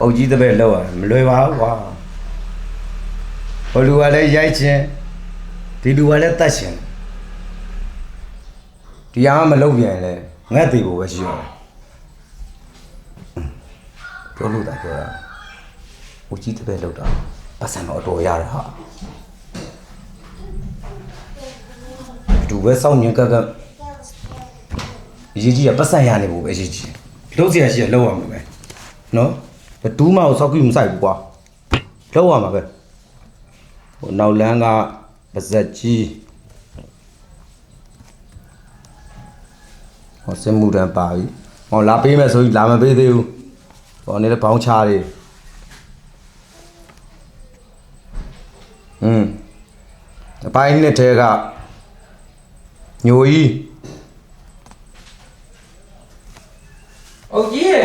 အုတ်ကြီးတစ်ပည့်လောက်ရမလွယ်ပါဘူးကွာဟိုလူကလည်းရိုက်ချင်းဒီလူကလည်းတတ်ချင်းဒီအားမလုပ်ပြန်လဲငတ်သေးဖို့ပဲရှိတော့တယ်ပြောလို့တာပြောတာအုတ်ကြီးတစ်ပည့်လောက်တာပတ်စံတော့အတော်ရတယ်ဟာဒီဘက်စောင့်ညင်ကကရေးကြီးကပတ်စံရနေဖို့ပဲရေးကြီး လုံးစရာရှိရလောက်ရမှာပဲနော်ဘယ်တူးမအောင်စောက်ကြည့်မဆိုင်ဘူးကွာလောက်ရမှာပဲဟိုနောက်လန်းကပါဇက်ကြီးဟောစင်မှုတန်ပါပြီဟောလာပေးမယ်ဆိုရင်လာမပေးသေးဘူးဟောနေတဲ့ဘောင်းချားတွေอืมအပိုင်းနဲ့ထဲကညိုကြီး အုတ်ကြီးရေ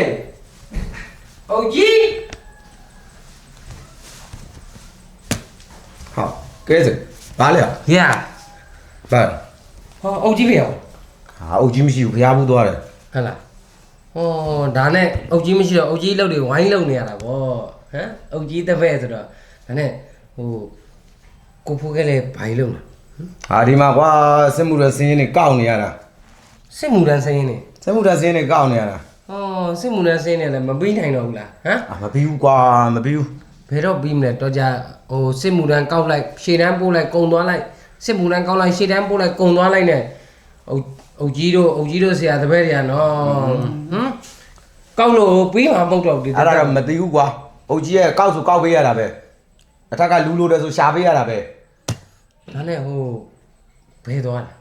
အုတ်ကြီးဟောကဲစဘာလဲရဘာဟောအုတ်ကြီးဖေရောဟာအုတ်ကြီးမရှိဘူးဖျားဘူးသွားတယ်ဟဟလားဟောဒါနဲ့အုတ်ကြီးမရှိတော့အုတ်ကြီးလောက်တွေဝိုင်းလုံနေရတာဗောဟမ်အုတ်ကြီးတစ်ဖက်ဆိုတော့ဒါနဲ့ဟိုကိုဖိုးကလေးဘိုင်လုံတာဟာဒီမှာကွာစစ်မှုရစင်းရင်းနေကောက်နေရတာစစ်မှုတန်းစင်းနေစစ်မှုရစင်းနေကောက်နေရတာ ဟောစစ်မှုတန်းစင်းနေလည်းမပြီးနိုင်တော့ဘူးလားဟမ်အာမပြီးဘူးကွာမပြီးဘူးဘယ်တော့ပြီးမလဲတော့ကြဟိုစစ်မှုတန်းကောက်လိုက်ရှေ့တန်းပို့လိုက်ကုံသွားလိုက်စစ်မှုတန်းကောက်လိုက်ရှေ့တန်းပို့လိုက်ကုံသွားလိုက်နဲ့အုတ်အုတ်ကြီးတို့အုတ်ကြီးတို့ဆရာတပည့်တွေကနော်ဟမ်ကောက်လို့ပြီးမှာမဟုတ်တော့ဘူးဒီအဲ့ဒါတော့မသိဘူးကွာအုတ်ကြီးရဲ့ကောက်ဆိုကောက်ပေးရတာပဲအထက်ကလူလိုတယ်ဆိုရှာပေးရတာပဲဒါနဲ့ဟိုဘယ်သွားလဲ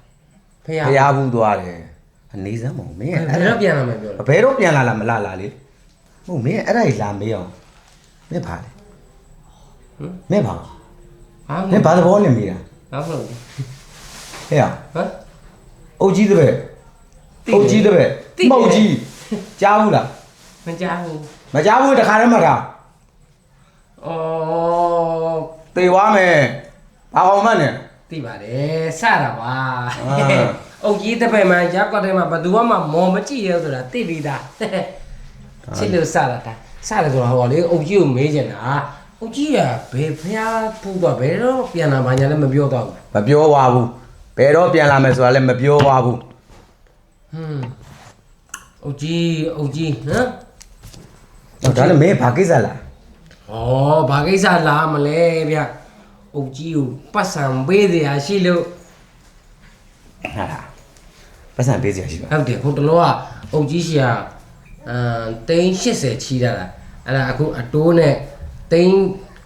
ဖះဖျားဘူးသွားတယ်အ နေစမ်းမမင်းဘယ်အဲ့ဒါတော့ပြန်လာမယ်ပြောလဲဘယ်တော့ပြန်လာလားမလာလာလေဟုတ်မင်းအဲ့ဒါကြီးလာမေးအောင်မင်းဘာလဲမင်းဘာဟာမင်းဘာသဘောနဲ့မေးတာဘာလို့လဲဟဲ့ရဟမ် အုတ်ကြီးတဲ့ပဲအုတ်ကြီးတဲ့ပဲမဟုတ်ကြီးကြားဘူးလားမကြားဘူးမကြားဘူးတခါတည်းမှတာအော်တေသွားမယ်ဘာအောင်မှနဲ့ သိပါတယ်စတာပါ အာ အုတ်ကြီးတစ်ဖက်မှာရက်ကွက်ထဲမှာဘယ်သူမှမော်မကြည့်ရဆိုတာသိပြီးသားချစ်လို့စတာဒါစတယ်ဆိုတော့ဟောလေအုတ်ကြီးကိုမေးချင်တာအုတ်ကြီးကဘယ်ဖះပူတော့ဘယ်တော့ပြန်လာမှညာလည်းမပြောတော့ဘူးမပြောပါဘူးဘယ်တော့ပြန်လာမယ်ဆိုတာလည်းမပြောပါဘူးဟွန်းအုတ်ကြီးအုတ်ကြီးဟမ်ဟောဒါလည်းမင်းဘာကိစ္စလား။ဩဘာကိစ္စလာမလဲဗျ။အုတ်ကြီးကိုပတ်စံပေးစရာရှိလို့ ဟာလားပတ်စံပေးစရာရှိပါဟုတ်တယ်ဟိုတလောကအုတ်ကြီးရှာအမ်သိန်း80ချီးတာလားအဲ့ဒါအခုအတိုးနဲ့သိန်း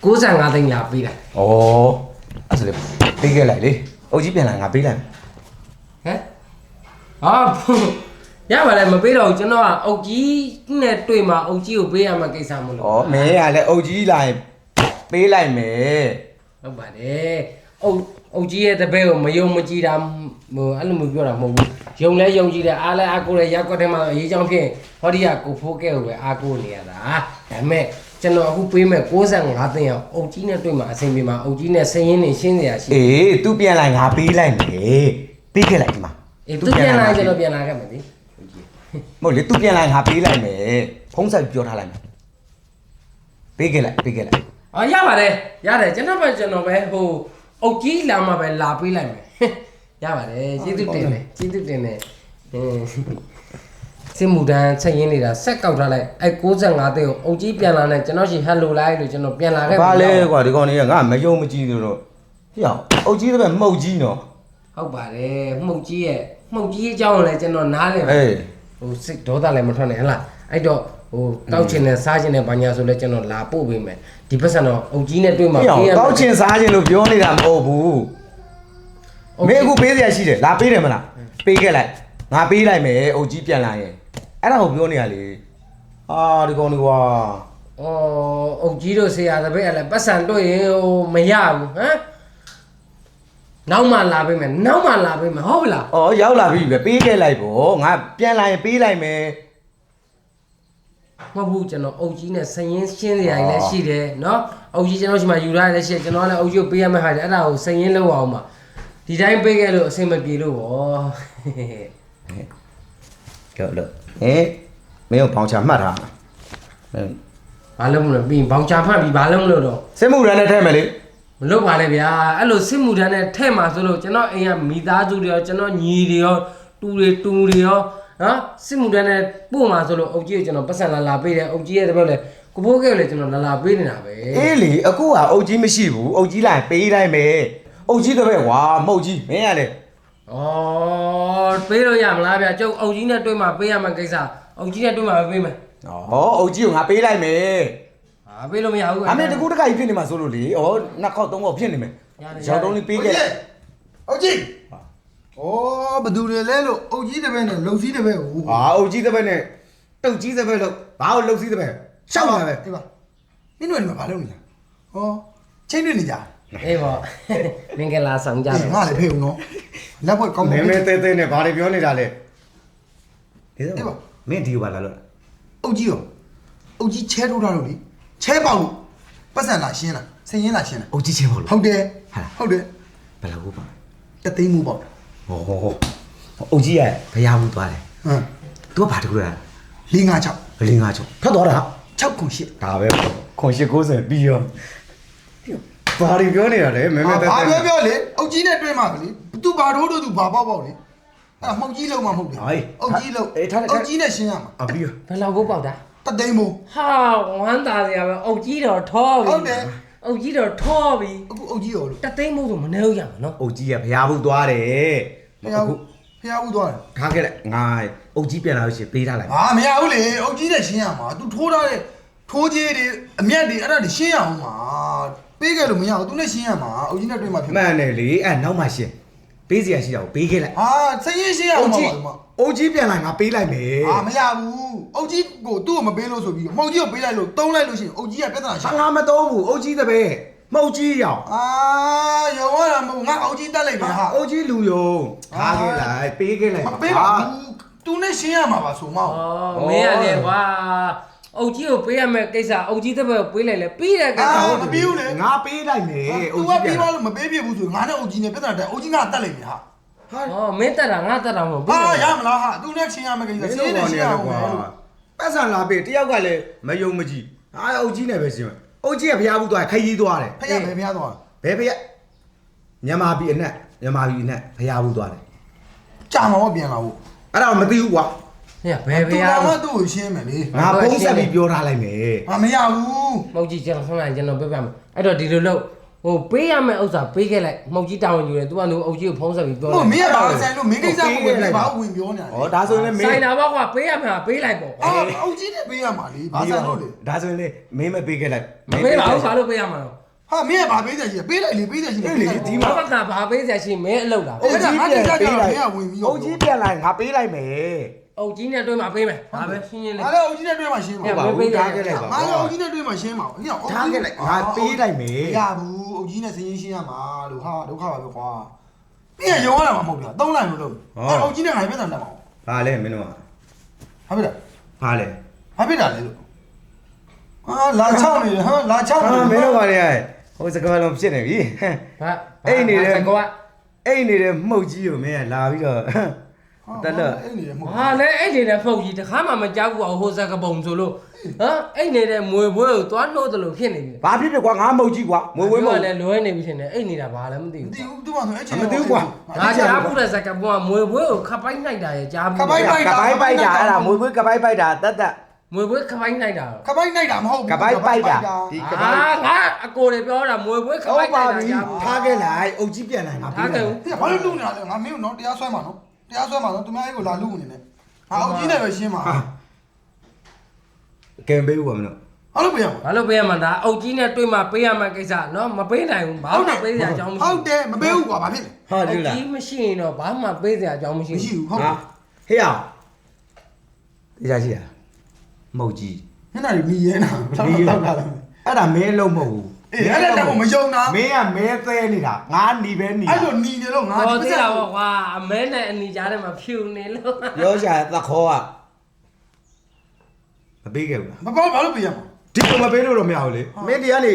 65သိန်းလာပေးတာဩအဲ့ဆိုလေပေးခဲ့လိုက်လေအုတ်ကြီးပြန်လာငါပေးလိုက်မယ်ဟမ်ဟာရပါလေမပေးတော့ဘူးကျွန်တော်ကအုတ်ကြီးနဲ့တွေ့မှာအုတ်ကြီးကိုပေးရမှာကိစ္စမလို့ဩမင်းကလည်းအုတ်ကြီးလာရင်ပေးလိုက်မယ်ဟုတ်ပါတယ်အုတ် အုတ်ကြီးရဲ့တပည့်ကိုမယုံမကြည်တာဟိုအဲ့လိုမျိုးပြောတာမဟုတ်ဘူးယုံလဲယုံကြည်တယ်အားလဲအားကိုးတယ်ရက်ကွက်ထဲမှာအရေးချောင်းဖြစ်ရင်ဟောဒီကကိုဖိုးကဲကိုပဲအားကိုးနေရတာဒါပေမဲ့ကျွန်တော်အခုပေးမဲ့65သိန်းအောင်အုတ်ကြီးနဲ့တွေ့မှာအဆင်ပြေမှာအုတ်ကြီးနဲ့ဆင်းရင်းနေရှင်းနေရရှိအေး तू ပြန်လာငါပေးလိုက်မယ်ပေးခဲ့လိုက်ဒီမှာအေးသူပြန်လာရင်ကျွန်တော်ပြန်လာခဲ့မယ်ဒီအုတ်ကြီးမဟုတ်လေ तू ပြန်လာငါပေးလိုက်မယ်ဖုံးဆက်ပြောထားလိုက်မယ်ပေးခဲ့လိုက်ပေးခဲ့လိုက်အော်ရပါတယ်ရတယ်ကျွန်တော်ပဲကျွန်တော်ပဲဟို အုတ်ကြီးလာမှပဲလာပေးလိုက်မယ်ရပါတယ်ကျေးဇူးတင်တယ်ကျေးဇူးတင်တယ်အင်းစစ်မှုတန်းချက်ရင်းနေတာဆက်ကောက်ထားလိုက်အဲ65သိန်းကိုအုတ်ကြီးပြန်လာနဲ့ကျွန်တော်ရှိဟယ်လိုလိုက်လို့ကျွန်တော်ပြန်လာခဲ့ဘာလဲကွာဒီကောင်တွေကငါမယုံမကြည်လို့တော့ဟေ့အောင်အုတ်ကြီးတဲ့ပဲမှုတ်ကြီးနော်ဟုတ်ပါတယ်မှုတ်ကြီးရဲ့မှုတ်ကြီးအကြောင်းကိုလည်းကျွန်တော်နားလည်ပါအေးဟိုစိတ်ဒေါသလည်းမထွက်နဲ့ဟဲ့လားအဲ့တော့ ဟိုတောက်ချင်တဲ့စားချင်တဲ့ဘာညာဆိုလဲကျွန်တော်လာပို့ပေးမယ်ဒီပတ်စံတော့အုတ်ကြီးနဲ့တွေ့မှာဟေ့အောင်ပေးရမယ်တောက်ချင်စားချင်လို့ပြောနေတာမဟုတ်ဘူးအုတ်မကြီးင်းအခုပေးစရာရှိတယ်လာပေးတယ်မလားပေးခဲ့လိုက်ငါပေးလိုက်မယ်အုတ်ကြီးပြန်လာရင်အဲ့ဒါကိုပြောနေရလေဟာဒီကောင်လေးကွာဩအုတ်ကြီးတို့ဆရာတပည့်ကလည်းပတ်စံတွေ့ရင်ဟိုမရဘူးဟမ်နောက်မှလာပေးမယ်နောက်မှလာပေးမယ်ဟုတ်ပြီလားအော်ရောက်လာပြီပဲပေးခဲ့လိုက်ပေါ့ငါပြန်လာရင်ပေးလိုက်မယ် မဟုတ်ဘူးကျွန်တော်အုပ်ကြီးနဲ့ဆရင်ရှင်းစရာကြီးလည်းရှိတယ်နော်အုပ်ကြီးကျွန်တော်ရှိမှယူထားလည်းရှိတယ်ကျွန်တော်လည်းအုပ်ကြီးကိုပေးရမယ့်ဟာတယ်အဲ့ဒါကိုဆရင်လောက်အောင်ပါဒီတိုင်းပေးခဲ့လို့အဆင်မပြေလို့ဗောကြောက်လို့ဟဲ့မင်းကိုဘောင်ချာမှတ်ထားမှာမင်းဘာလုံးမလို့ပြီးရင်ဘောင်ချာဖတ်ပြီးဘာလုံးမလို့တော့စစ်မှုရန်နဲ့ထဲ့မယ်လေမလုပ်ပါနဲ့ဗျာအဲ့လိုစစ်မှုထမ်းနဲ့ထဲ့မှာဆိုလို့ကျွန်တော်အိမ်ကမိသားစုတွေရောကျွန်တော်ညီတွေရောတူတွေတူတွေရော နော်စစ်မှုထမ်းနဲ့ပို့မှာဆိုလို့အုတ်ကြီးကိုကျွန်တော်ပတ်စံလာလာပေးတယ်အုတ်ကြီးရဲ့တပည့်လည်းကိုဖိုးကဲကိုလည်းကျွန်တော်လာလာပေးနေတာပဲအေးလေအခုကအုတ်ကြီးမရှိဘူးအုတ်ကြီးလိုက်ပေးလိုက်မယ်အုတ်ကြီးတော့ပဲကွာမဟုတ်ကြီးမင်းရလေဩပေးလို့ရမလားဗျာကျုပ်အုတ်ကြီးနဲ့တွေ့မှာပေးရမှာကိစ္စအုတ်ကြီးနဲ့တွေ့မှာပဲပေးမယ်ဟောအုတ်ကြီးကိုငါပေးလိုက်မယ်ဟာပေးလို့မရဘူးအမေတကူတကကြီးဖြစ်နေမှာဆိုလို့လေဩနှစ်ခေါက်သုံးခေါက်ဖြစ်နေမယ်ရောက်တုံးလေးပေးခဲ့လိုက်ဟုတ်ကြီး ဩဘသူတွေလဲလို့အုတ်ကြီးတစ်ပည့်နဲ့လုံစည်းတစ်ပည့်ကိုဟာအုတ်ကြီးတစ်ပက်နဲ့တုတ်ကြီးတစ်ပက်လို့ဘာလို့လှုပ်စည်းတစ်ပက်ရှောက်ပါပဲအေးပါမင်းတို့ကဘာလုပ်နေလဲဟောချင်းတွေ့နေကြအေးပေါ့မင်္ဂလာဆောင်ကြအေးတယ်ငါလည်းဖေးဦးနော်လက်ဘွက်ကောင်းမဲတယ်မဲတဲတဲနဲ့ဘာတွေပြောနေတာလဲဒီအေးပါတော့မင်းဒီကိုပါလာလို့အုတ်ကြီးရောအုတ်ကြီးချဲထိုးထားလို့လေချဲပေါက်လို့ပတ်စံလာရှင်းလားဆင်းရင်းလာရှင်းလားအုတ်ကြီးချင်းပေါ့လို့ဟုတ်တယ်ဟာဟုတ်တယ်ဘယ်လိုဟုတ်ပါတသိန်းမှုပေါ့ ဟောဟောဟောအုတ်ကြီးကဘယ်ရောက်သွားလဲဟမ်သူကဘာတကူလဲ၄၅6ဘလင်းငါချုံဖတ်သွားတာ6ခု8ဒါပဲခွန်ရှိ90ပြီးရောဘာတွေပြောနေတာလဲမဲမဲတဲဘာတဲပြောပြောလေအုတ်ကြီးနဲ့တွေ့မှာလေသူဘာတို့တို့သူဘာပေါက်ပေါက်လေအဲ့မှုတ်ကြီးလုံးမှာမဟုတ်ဘူးအုတ်ကြီးလုံးအုတ်ကြီးနဲ့ရှင်းရမှာအပြီးရောဘယ်လောက်ကိုပေါက်တာတသိန်းမှုဟာဝမ်းသာစရာပဲအုတ်ကြီးတော့ထောပြီဟုတ်တယ်အုတ်ကြီးတော့ထောပြီအခုအုတ်ကြီးရောလို့တသိန်းမို့ဆိုမနှဲလို့ရမှာနော်အုတ်ကြီးကဘုရားဘူးသွားတယ် ဖះဘူးဖះဘူးသွားတယ်ထားခဲ့လိုက်ငါအုတ်ကြီးပြန်လာလို့ရှိရင်ပေးထားလိုက်ဟာမရဘူးလေအုတ်ကြီးနဲ့ရှင်းရမှာ तू ထိုးထားတဲ့ထိုးကြီးတွေအမျက်တွေအဲ့ဒါတွေရှင်းရအောင်မှာပေးခဲ့လို့မရဘူး तू နဲ့ရှင်းရမှာအုတ်ကြီးနဲ့တွေ့မှာဖြစ်မှန်တယ်လေအဲ့နောက်မှရှင်ပေးစရာရှိတာကိုပေးခဲ့လိုက်ဟာစရင်ရှင်းရအောင်ပါဘာအုတ်ကြီးပြန်လာငါပေးလိုက်မယ်ဟာမရဘူးအုတ်ကြီးကိုသူ့ကိုမပေးလို့ဆိုပြီးမုတ်ကြီးကိုပေးလိုက်လို့တုံးလိုက်လို့ရှိရင်အုတ်ကြီးကပြဿနာရှာ ဟာငါမတော့ဘူးအုတ်ကြီးတပည့် မဟုတ်ကြီးရောင်အာရောရတာမဟုတ်ငါအုတ်ကြီးတက်လိုက်မယ်ဟာအုတ်ကြီးလူယုံထားခဲ့လိုက်ပေးခဲ့လိုက်မပေးပါဘူး तू နဲ့ရှင်းရမှာပါဆိုမဟုတ်ဩမင်းရလေကွာအုတ်ကြီးကိုပေးရမယ်ကိစ္စအုတ်ကြီးတစ်ပတ်ကိုပေးလိုက်လေပြီးတဲ့ကိစ္စအာဟုတ်မတယ်ပေးဘူးလေ ငါပေးလိုက်မယ် तू ကပေးပါလို့မပေးပြဘူးဆိုငါနဲ့အုတ်ကြီးနဲ့ပြဿနာတက်အုတ်ကြီးကတက်လိုက်ပြီဟာဟာဩမင်းတက်တာငါတက်တာမဟုတ်ဘူးဟာရမလားဟာသူနဲ့ချင်းရမယ်ကိစ္စမင်းစတို့င်းကောနဲ့င်းနေရချင်းရအောင်ကွာမယ်လို့ပတ်စံလာပေးတယောက်ကလည်းမယုံမကြည်ဟာအုတ်ကြီးနဲ့ပဲရှင်းမယ် အုတ်ကြီးကဘုရားဘူးသွားခရီးသွားတယ်ဖခင်ပဲဖခင်သွားဘယ်ဘုရားမြန်မာပြည်အနက်မြန်မာပြည်အနက်ဘုရားဘူးသွားတယ်ကြာမှာပေါ့ပြန်လာဖို့အဲ့ဒါမသိဘူးကွာဟဲ့ဘယ်ဘသူယ်ကဟာမှသူ့ကိုရှင်းမယ်လေငါဖုံးဆက်ပြီးပြောထားလိုက်မယ်ဟာမရဘူးမဟုတ်ကြီးကျွန်တော်ဆုံးလိုက်ကျွန်တော်ပြပြမယ်အဲ့တော့ဒီလိုလို့ ဟိုပေးရမယ့်ဥစ္စာပေးခဲ့လိုက်မဟုတ်ကြီးတောင်းယူတယ်သူကလည်းအုတ်ကြီးကိုဖုံးဆက်ပြီးပြောဟိုမင်းကဘာဆိုင်လို့မင်းကိစ္စကိုပဲဘာဝင်ပြောနေတာဩဒါဆိုရင်လည်းမင်းဆိုင်တာပေါ့ကွာပေးရမှာပေးလိုက်ပေါ့အာအုတ်ကြီးနဲ့ပေးရမှာလေဘာဆိုင်လို့လေဒါဆိုရင်လေမင်းမပေးခဲ့လိုက်မပေးပါဘူးဘာလို့ပေးရမှာတော့ဟာမင်းကဘာပေးတယ်ရှိပေးလိုက်လေပေးတယ်ရှိဒီမှာကဘာပေးစရာရှိမင်းအလုပ်တာအုတ်ကြီးပြန်ပေးလိုက်ငါဝင်ပြီးအုတ်ကြီးပြန်လာငါပေးလိုက်မယ်အုတ်ကြီးနဲ့တွေ့မှာပေးမယ်ဒါပဲရှင်းရှင်းလေးဟာလေအုတ်ကြီးနဲ့တွေ့မှရှင်းပါဟုတ်ပါဘူးထားခဲ့လိုက်ပါငါလည်းအုတ်ကြီးနဲ့တွေ့မှရှင်းပါဟိုထားခဲ့လိုက်ငါပေးလိုက်မယ်မရဘူးအုတ် ကြီးနဲ့စင်းရှင်းရမှာလို့ဟာဒုက္ခပါပဲကွာမင်းကရုံရတာမှမဟုတ်ဘူးသုံးလိုက်လို့လို့အဲ့အုတ်ကြီးနဲ့ငါပြဿနာတက်မှာဘာလဲမင်းတို့ကဟာဖြစ်တယ်ဘာလဲဘာဖြစ်တာလဲလို့ဟာလာချောင်းနေတယ်ဟာလာချောင်းအာနေမင်းတို့ကလည်းဟိုစကားလုံးဖြစ်နေပြီဟမ်ဘာအိတ်နေတယ်ကွာအိတ်နေတဲ့မှုတ်ကြီးကိုမင်းကလာပြီးတော့တက်တော့အဲ့နေတယ်မဟုတ်ဟာလဲအိတ်နေတဲ့ဖုတ်ကြီးတခါမှမကြောက်ဘူးဟိုစကပုံဆိုလို့ ဟမ်အိတ်နေတဲ့မွေပွဲကိုသွားနှိုးတယ်လို့ဖြစ်နေပြီဘာဖြစ်ဖြစ်ကွာငါမှုတ်ကြီးကွာမွေဝဲမှုတ် လည်းလွဲနေပြီရှင်နေအိတ်နေတာဘာလည်းမသိမဘူးသိဘူးသူကဆိုအဲ့ချိန်ငါကြားဘူးတဲ့စကပုံကမွေပွဲကိုခပိုင်းနိုင်တာရဲ့ကြားဘူးကပိုင်းပိုက်တာအဲ့ဒါမွေဝဲကပိုင်းပိုက်တာတက်တက်မွေပွဲခပိုင်းနိုင်တာကပိုက်နိုင်တာမဟုတ်ဘူးကပိုင်းပိုက်တာဒီကအာပိုင်းငါအကိုတွေပြောတာမွေပွဲခဟုတ်ပိုင်းပါနိုင်တာပြီကြားဘူးထားခဲ့လိုက်အုတ်ကြီးပြန်လာငါထားခဲ့ဦးဒီဘာလို့လူနေတာလဲငါမင်းတို့နော်တရားဆွဲမှာနော်တရားဆွဲမှာနော်သူများအဲ့ကိုလာလူနေနေဟာအုတ်ကြီးနဲ့ပဲရှင်းပါ ကင်ပေးဦးပါမင်းတို့ ဟာလို့ပြရမှာ ဘာလို့ပေးရမှာဒါအုတ်ကြီးနဲ့တွေ့မှပေးရမှာကိစ္စနော်မပေးနိုင်ဘူးဘာမှပေးစရာအကြောင်းမရှိ ဟုတ်တယ်မပေးဘူးကွာဘာဖြစ်လဲ ဟာဒီ အုတ် လား ကြီးမရှိရင်တော့ဘာမှပေးစရာအကြောင်းမရှိ မရှိ ဘူး ဘူးဟုတ် ဟာဟေ့အောင်တရားရှိရမဟုတ်ကြီး မျက်နှာတွေမြည်ရဲနာဘယ် ဒီ လောက်တော့တာလဲ အဲ့ဒါမင်းလုံးမဟုတ်ဘူး အေးအဲ့ဒါတော့မယုံတာ မင်းကမဲသဲနေတာငါหนีပဲหนี အဲ့လိုနီနေလို့ငါ ဟော ဒီ သေး ပတ် တာ စံ ပေါ့ကွာအမဲနဲ့အနီကြားထဲမှာဖြူနေလို့ ပြောရှာသခေါ်ကမ ပေးခဲ့ဘူးလားမပေါ့ဘာလို့ပြရမှာဒီလိုမပေးလို့တော့မရဘူးလေမင်းဒီကနေ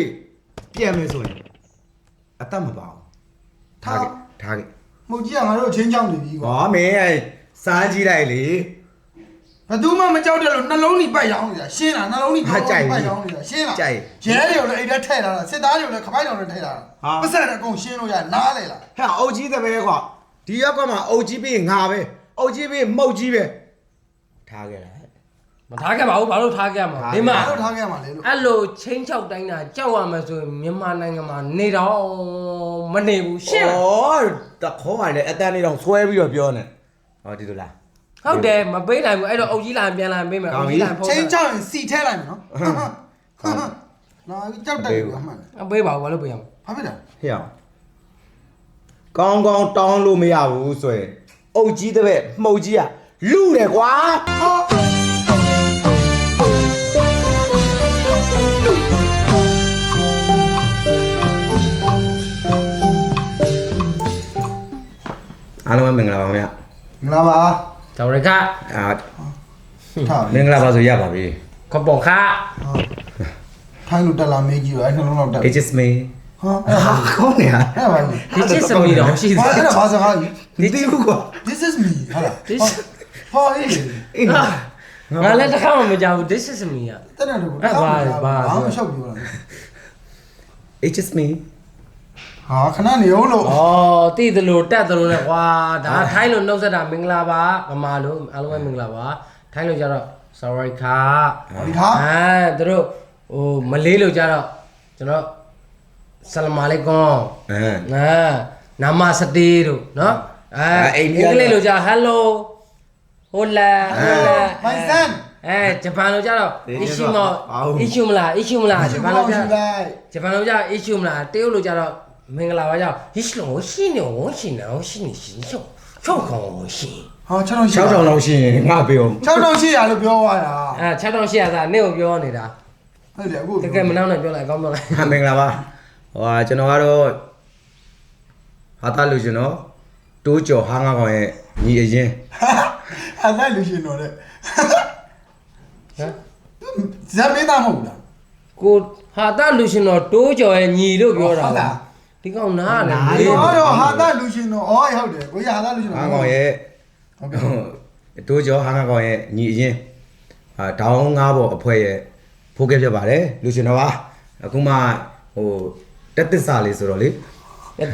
ပြန်မယ်ဆိုရင်အသက်မပါဘူးထားခဲ့ထားခဲ့မဟုတ်ကြီးကငါတို့ချင်းချောင်းနေပြီကွာဟောမင်းကစားကြည့်လိုက်လေဘယ်သူမှမကြောက်တယ်လို့နှလုံးကြီးပိုက်ရောင်းနေတာရှင်းလားနှလုံးကြီးဟာကြိုက်ပြီပိုက်ရောင်းနေတာရှင်းလားကြိုက်ရဲတွေကိုလည်းအိတ်ထဲထည့်လာတာစစ်သားတွေကိုလည်းခပိုက်တော်တွေထည့်လာတာဟာပတ်စံအကုန်ရှင်းလို့ရနားလေလားဟဲ့အုတ်ကြီးတဲ့ပဲကွာဒီရောက်ကမှအုတ်ကြီးပြီးငါပဲအုတ်ကြီးပြီးမှုတ်ကြီးပဲထားခဲ့လား မထားခဲ့ပါဘူးဘာလို့ထားခဲ့မှာထားခဲ့ဒီမှာဘာလို့ထားခဲ့မှာလဲလို့အဲ့လိုချင်းချောက်တိုင်းတာကြောက်ရမယ်ဆိုရင်မြန်မာနိုင်ငံမှာနေတော့မနေဘူးရှင်းလားဩတခေါ်ကလည်းအတန်းလေးတော့ဆွဲပြီးတော့ပြောနေဟောဒီလိုလားဟုတ်တယ်မပေးနိုင်ဘူးအဲ့တော့အုပ်ကြီးလာပြန်လာပေးမယ်ကောအုင်းပ်ပြီကြီးလာဖုန်းချင်းချောင်းရင်စီထဲလိုက်မယ်နော်နာကြောက်တယ်ကွာမှန်တယ်အပေးပါဘူးဘာလို့ပေးရမလဲဘာဖြစ်လဲဟဲ့အောင်ကောင်းကောင်းတောင်းလို့မရဘူးဆိုရင်အုတ်ကြီးတဲ့ပဲမှုတ်ကြီးကလူတယ်ကွာဟာ အားလုံးပဲမင်္ဂလာပါခင်ဗျမင်္ဂလာပါကျော်ရခအာထားမင်္ဂလာပါဆိုရပါပြီ ခပေါ်ခထိုင်းလို့တက်လာမေးကြည့်တော့အဲ့နှလုံးလောက်တက် It is me ဟာအဲ့ဟာခေါင်းနေဟာအဲ့ပါလေဒီချစ်စမီတော့ရှိဘာသေးအဲ့ဒါဘာစကားကြီး ဒီတီးဘူးကွာ This is me ဟာလား This ဟောအေးအေးငါလည်းတစ်ခါမှမကြောက်ဘူး this is me อ่ะ တက်တယ်လို့အဲ့ဘာဘာ ဘာမှရှောက်ပြောလား It is me ဟာခဏနေအောင်လို့ဩတိသလိုတက်သလိုနဲ့ကွာဒါထိုင်းလို့နှုတ်ဆက်တာမင်္ဂလာပါဗမာလို့အားလုံးပဲမင်္ဂလာပါထိုင်းလို့ကြတော့ sorry ခဟောဒီဟာအဲသူတို့ဟိုမလေးလို့ကြတော့ကျွန်တော်ဆလမ်မာလိကွန်အဲနာနာမစတေးတို့နော်အဲအဲအိအန္ဒိယင်္ဂလိပ်လို့ကြ hello hola hola မိုင်ဆန်အဲဂျပန်လို့ကြတော့ဒီ issue မဘာဟုတ် issue မလား issue မလားဂျပန်လို့ကြလိုက်ဂျပန်လို့ကြ issue မလားတရုတ်လို့ကြတော့ မင်္ဂလာပါကြောင့် issue လို့ရှိနေဝရှိနေဝရှိနေရှိရှော့ရှော့ခေါ်ရှိဟာ6တောင်ရှိ6000လောက်ရှိရင်ငါပေးအောင်6တောင်ရှိရလို့ပြောသွားတာအဲ6800သာနေ့ကိုပြောနေတာဟုတ်တယ်အခုတကယ်မနောက်နဲ့ပြောလိုက်အကောင်းပြောလိုက်ဟာမင်္ဂလာပါဟိုဟာကျွန်တော်ကတော့ဟာတာလူရှင်တော့တိုးကျော်ဟာငါကောင်ရဲ့ညီအရင်အဲ့ဒါလူရှင်တော်တဲ့ဟမ်ဇက်မေးသားမဟုတ်လားကိုဟာတာလူရှင်တော်တိုးကျော်ရဲ့ညီလို့ပြောတာဟုတ်လား ဒီကောင်နားလည်းနားလေးဟောတော့ဟာသားလူရှင်တော်အော်ဟုတ်တယ်ကိုရဟာသားလူရှင်တော်ဟာကောင်ရဲ့ဟုတ်ကဲ့တိုးကျော်ဟာငါကောင်ရဲ့ညီအရင်ဟာဒေါင်းငါးဘော်အဖွဲရဲ့ဖိုးကဲဖြစ်ပါတယ်လူရှင်တော်ပါအခုမှဟိုတက်သစ္စာလေးဆိုတော့လေ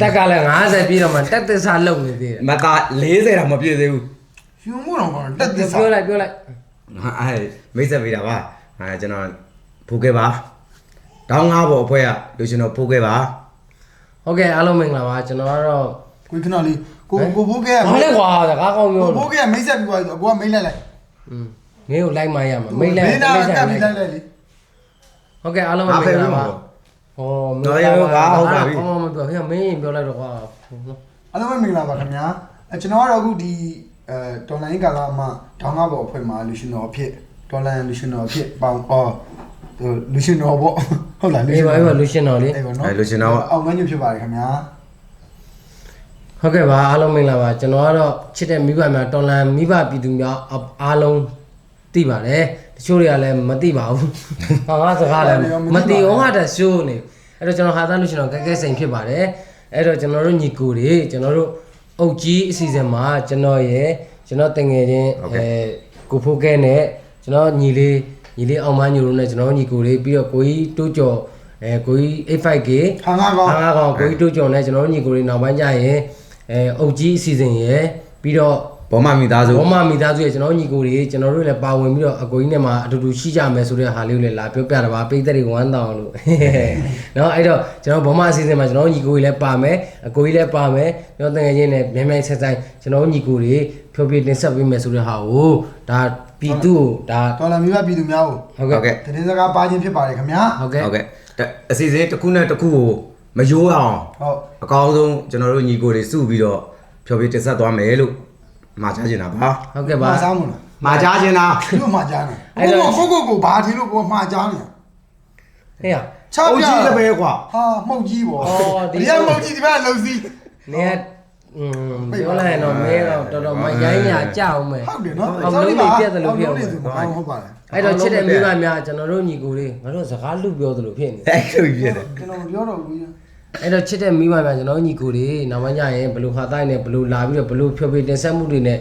တက်ကလည်း90ပြည့်တော့မှတက်သစ္စာလုံနေသေးတယ်မက40တောင်မပြည့်သေးဘူးယူမှုတော်ကောတက်တက်ပြောလိုက်ပြောလိုက်ဟာအဲမိတ်ဆက်ပေးတာပါဟာကျွန်တော်ဖိုးကဲပါဒေါင်းငါးဘော်အဖွဲကလူရှင်တော်ဖိုးကဲပါ ဟုတ်ကဲ့အားလုံးမင်္ဂလာပါကျွန်တော်ကတော့ကိုခဏလေးကိုကိုဘိုးကဲဘာလဲကွာစကားကောင်းပြောကိုလို့ဘိုးကဲမိတ်ဆက်ပြီးသွားပြီကိုကမိတ်လိုက်လိုက်อืมမင်းကိုလိုက်မှရမှာမိတ်လိုက်မိတ်လာလိုက်ကဆိုင်ပ်ပြီးလိုလိုက်က်လိုက်လေဟုတ်ကဲ့အားလုံးပဲမင်္ဂလာပါဟောမင်္ဂလာပါဟုတ်ပါပြီဟောမပြောခင်မင်းပြောလိုက်တော့ကွာအားလုံးပဲမင်္ဂလာပါခင်ဗျာအဲကျွန်တော်ကတော့အခုဒီအဲဒေါ်လာရင်းကာလာမှာဒေါင်းကားပေါ်အဖွဲ့မှာလူရှင်တော်အဖြစ်ဒေါ်လာလူရှင်တော်အဖြစ်ပေါင်အော် လူရှင်တော်ပေါ့ဟုတ်လားအေးပါအေးပါလူရှင်တော်လေအေးပါနော်အဲလူရှင်တော်ကအောင်ငန်းညဖြစ်ပါတယ်ခင်ဗျာဟုတ်ကဲ့ပါအားလုံးမင်္ဂလာပါကျွန်တော်ကတော့ချစ်တဲ့မိဘများတော်လန်မိဘပြည်သူများအားလုံးသိပါတယ်တချို့တွေကလည်းမသိပါဘူးဟောငါစကားလည်းမသိအောင်ဟာတဲ့ရှိုးနေအဲ့တော့ကျွန်တော်ဟာသားလို့ရှင်တော်ကဲကဲစိန်ဖြစ်ပါတယ်အဲ့တော့ကျွန်တော်တို့ညီကိုတွေကျွန်တော်တို့အုတ်ကြီးအစီအစဉ်မှာကျွန်တော်ရဲ့ကျွန်တော်တငယ်ချင်းအဲကိုဖိုးကဲနဲ့ကျွန်တော်ညီလေး ညီလေးအောင်မညိုတို့နဲ့ကျွန်တော်ညီကိုလေးပြီးတော့ကိုကြီးတိုးကျော်အဲကိုကြီး 85K ဟာငါကောင်ဟာငါကောင်ကိုကြီးတိုးကျော်နဲ့ကျွန်တော်ညီကိုလေးနောက်ပိုင်းကျရင်အဲအုတ်ကြီးအစီအစဉ်ရယ်ပြီးတော့ဘောမမိသားစုဘောမမိသားစုရယ်ကျွန်တော်ညီကိုလေးကျွန်တော်တို့လည်းပါဝင်ပြီးတော့အကိုကြီးနဲ့မှအတူတူရှိကြမယ်ဆိုတဲ့ဟာလေးကိုလည်းလာပြောပြတာပါပိတ်သက်တွေဝမ်းတောင်းလို့နော်အဲ့တော့ကျွန်တော်ဘောမအစီအစဉ်မှာကျွန်တော်ညီကိုလေးလည်းပါမယ်အကိုကြီးလည်းပါမယ်ကျွန်တော်တကယ်ချင်းနဲ့မြန်မြန်ဆက်ဆိုင်ကျွန်တော်ညီကိုလေးဖြောပြတင်ဆက်ပေးမယ်ဆိုတဲ့ဟာကိုဒါ ပြည်သူကိုဒါဒေါ်လာမိဘပြည်သူများကိုဟုတ်ဟုတ်ကဲ့ကဲ့တည်စကားပါခြင်းဖြစ်ပါတယ်ခင်ဗျာဟုတ်ကဲ့ဟုတ်ကဲ့အစီအစဉ်တစ်ခုနဲ့တစ်ခုကိုမယိုးအောင်ဟုတ်အကောင်းဆုံးကျွန်တော်တို့ညီကိုတွေစုပြီးတော့ဖြောပြတင်ဆက်သွားမယ်လို့မှာချချင်တာပါဟုတ်ကဲ့ပါမစားမို့လားမာကြားခြင်းလားဒီလိုမှာကြားနေကိုကိုကိုကိုဘာဒီလိုကိုမှာကြားနေဟေးရချောက်အုတ်ပြကြီးလည်းပဲကွာဟာမှုတ်ကြီးပေါ့အော်ဒီဒီကမှုတ်ကြီးဒီဘက်လုံစီနေက อืมပြောလိုက်ရင်တော့မင်းတော့တော်တော်မရိုင်းညာကြအောင်မယ် ဟုတ်တယ်နော်အောင်လုံးတွေပြက်တယ်လို့ဖြစ်အောင်တယ်ဆိုမကောင်းဟုတ်ပါတယ်အဲ့တော့ချစ်တဲ့မိဘများကျွန်တော်တို့ညီကိုလေးငါတို့စကားလူပြောသလိုဖြစ်နေအဲ့လိုပြည့်တယ်ကျွန်တော်မပြောတော့ဘူးကြီးအဲ့တော့ချစ်တဲ့မိဘများကျွန်တော်ညီကိုလေးနောက်မှညရင်ဘလို့ခါတိုင်းနဲ့ဘလို့လာပြီးတော့ဘလို့ဖြောပြတင်ဆက်မှုတွေနဲ့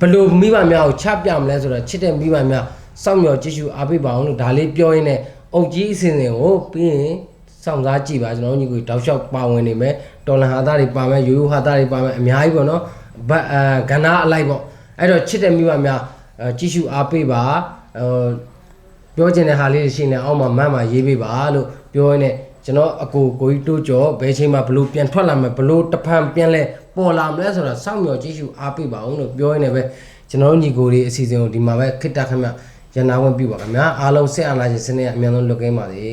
ဘလို့မိဘများကိုချပြမလဲဆိုတော့ချစ်တဲ့မိဘများစောင့်မျှော်ကြည့်ရှုအားပေးပါအောင်လို့ဒါလေးပြောရင်းနဲ့အုတ်ကြီးအစဉ်စဉ်ကိုပြီးရင် စောင့်စားကြည့်ပါကျွန်တော်ညီကိုတောက်လျှောက်ပါဝင်နေမယ်တော်လန်ဟာသားတွေပါမယ်ရိုးရိုးဟာသားတွေပါမယ်အများကြီးပေါ့နော်ဘတ်အဲကဏ္ဍအလိုက်ပေါ့အဲ့တော့ချစ်တဲ့မိဘများအဲကြည့်ရှုအားပေးပါဟိုပြောချင်တဲ့ဟာလေးတွေရှိနေအောက်မှာမတ်မှာရေးပေးပါလို့ပြောရင်းနဲ့ကျွန်တော်အကိုကိုကြီးတိုးကြောဘယ်ချိန်မှာဘလို့ပြန်ထွက်လာမယ်ဘလို့တဖန်ပြန်လဲပေါ်လာမလဲဆိုတာစောင့်မျှော်ကြည့်ရှုအားပေးပါအောင်လို့ပြောရင်းနဲ့ပဲကျွန်တော်တို့ညီကိုလေးအစီအစဉ်ကိုဒီမှာပဲခိတ္တခမရနာဝင်ပြပါခင်ဗျာအားလုံးဆက်အာနာရှင်စနေအမြန်ဆုံးလွတ်ကင်းပါစေ